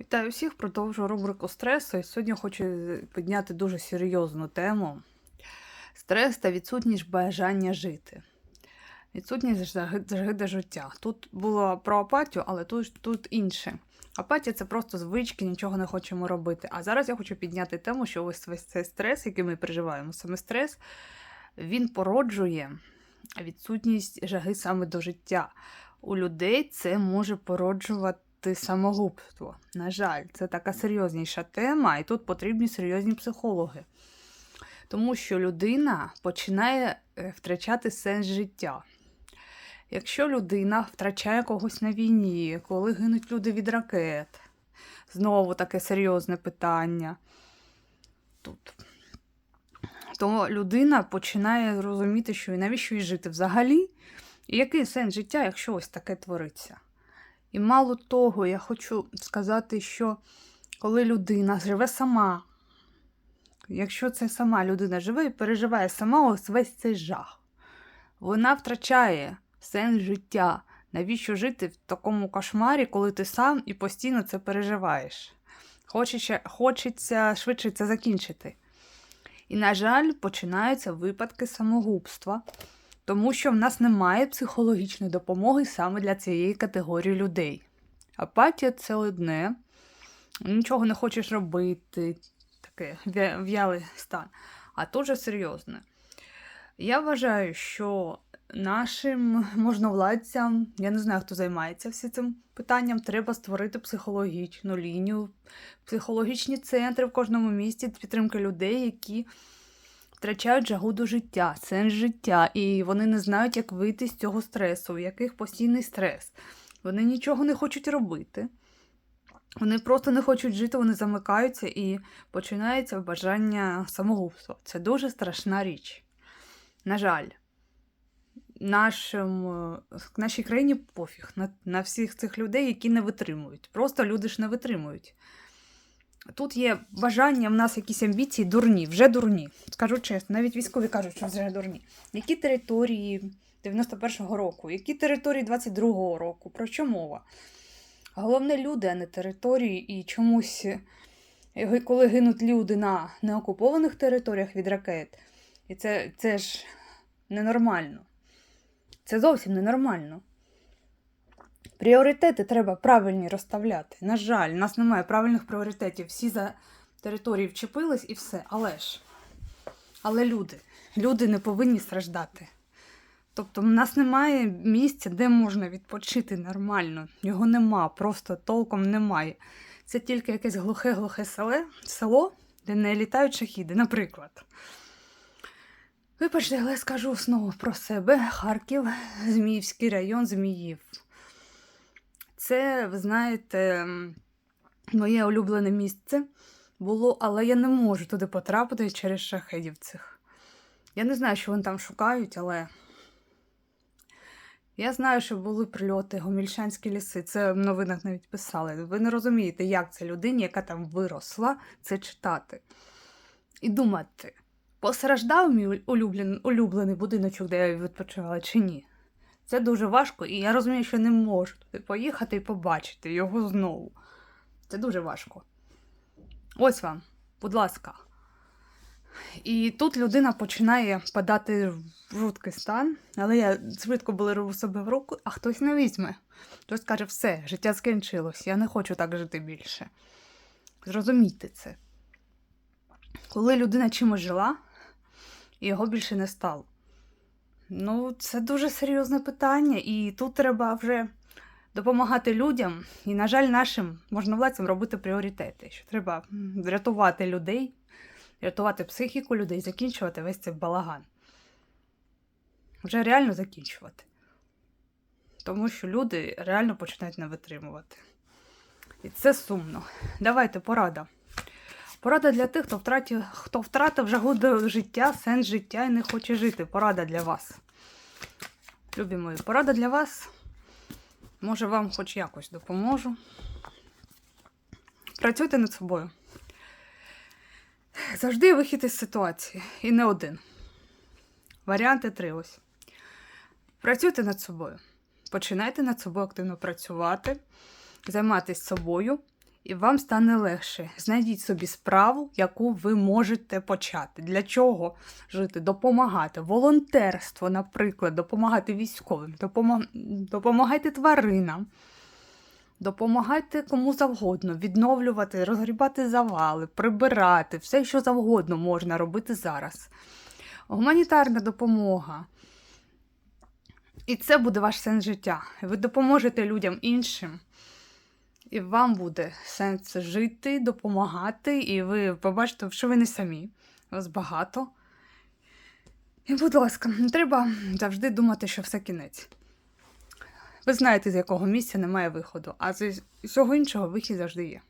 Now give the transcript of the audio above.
Вітаю всіх, продовжую рубрику стресу. І сьогодні хочу підняти дуже серйозну тему: стрес та відсутність бажання жити. Відсутність жаги жаги до життя. Тут було про апатію, але тут, тут інше. Апатія це просто звички, нічого не хочемо робити. А зараз я хочу підняти тему, що ось весь цей стрес, який ми переживаємо, саме стрес, він породжує відсутність жаги саме до життя. У людей це може породжувати самогубство. На жаль, це така серйозніша тема, і тут потрібні серйозні психологи. Тому що людина починає е, втрачати сенс життя. Якщо людина втрачає когось на війні, коли гинуть люди від ракет, знову таке серйозне питання тут, то людина починає розуміти, що і навіщо їй жити взагалі, і який сенс життя, якщо ось таке твориться. І мало того, я хочу сказати, що коли людина живе сама, якщо це сама людина живе і переживає сама ось весь цей жах, вона втрачає сенс життя. Навіщо жити в такому кошмарі, коли ти сам і постійно це переживаєш? Хочеться, хочеться швидше це закінчити. І, на жаль, починаються випадки самогубства, тому що в нас немає психологічної допомоги саме для цієї категорії людей. Апатія це одне, нічого не хочеш робити, таке в'я- в'ялий стан, а дуже серйозне. Я вважаю, що нашим можновладцям, я не знаю, хто займається всім цим питанням, треба створити психологічну лінію, психологічні центри в кожному місті підтримки людей, які втрачають жагу до життя, сенс життя, і вони не знають, як вийти з цього стресу, у яких постійний стрес. Вони нічого не хочуть робити. Вони просто не хочуть жити, вони замикаються і починається бажання самогубства. Це дуже страшна річ. На жаль, нашим, е, нашій країні пофіг на, на всіх цих людей, які не витримують. Просто люди ж не витримують. Тут є бажання, в нас якісь амбіції дурні, вже дурні. Скажу чесно, навіть військові кажуть, що вже дурні. Які території 91-го року, які території 22-го року, про що мова? Головне люди, а не території, і чомусь, е, коли гинуть люди на неокупованих територіях від ракет, і це, це ж ненормально. Це зовсім ненормально. Пріоритети треба правильні розставляти. На жаль, у нас немає правильних пріоритетів. Всі за території вчепились і все. Але ж. Але люди. Люди не повинні страждати. Тобто, в нас немає місця, де можна відпочити нормально. Його нема, просто толком немає. Це тільки якесь глухе-глухе село, де не літають шахіди, наприклад. Вибачте, але скажу знову про себе. Харків, Зміївський район Зміїв. Це, ви знаєте, моє улюблене місце було, але я не можу туди потрапити через шахедів цих. Я не знаю, що вони там шукають, але я знаю, що були прильоти, гомільшанські ліси. Це в новинах навіть писали. Ви не розумієте, як це людині, яка там виросла, це читати. І думати, постраждав мій улюблений, улюблений будиночок, де я відпочивала, чи ні. Це дуже важко, і я розумію, що не можу туди поїхати і побачити його знову. Це дуже важко. Ось вам, будь ласка. І тут людина починає впадати в жуткий стан, але я швидко беру себе в руку, а хтось не візьме. Хтось каже, все, життя скінчилось, я не хочу так жити більше. Зрозумійте це. Коли людина чимось жила, і його більше не стало. Ну, це дуже серйозне питання, і тут треба вже допомагати людям і, на жаль, нашим можновладцям робити пріоритети. Що треба врятувати людей, рятувати психіку людей, закінчувати весь цей балаган. Вже реально закінчувати. Тому що люди реально починають не витримувати. І це сумно. Давайте порада. Порада для тих, хто втратив, хто втратив жагу до життя, сенс життя і не хоче жити. Порада для вас. Любі мої, порада для вас. Може, вам хоч якось допоможу. Працюйте над собою. Завжди вихід із ситуації. І не один. Варіанти три ось. Працюйте над собою. Починайте над собою активно працювати, займатися собою і вам стане легше. Знайдіть собі справу, яку ви можете почати. Для чого жити? Допомагати. Волонтерство, наприклад, допомагати військовим, допома- допомагайте тваринам. Допомагайте кому завгодно, відновлювати, розгрібати завали, прибирати, все, що завгодно можна робити зараз. Гуманітарна допомога. І це буде ваш сенс життя. Ви допоможете людям іншим, і вам буде сенс жити, допомагати, і ви побачите, що ви не самі. Вас багато. І, будь ласка, не треба завжди думати, що все кінець. Ви знаєте, з якого місця немає виходу, а з усього іншого вихід завжди є.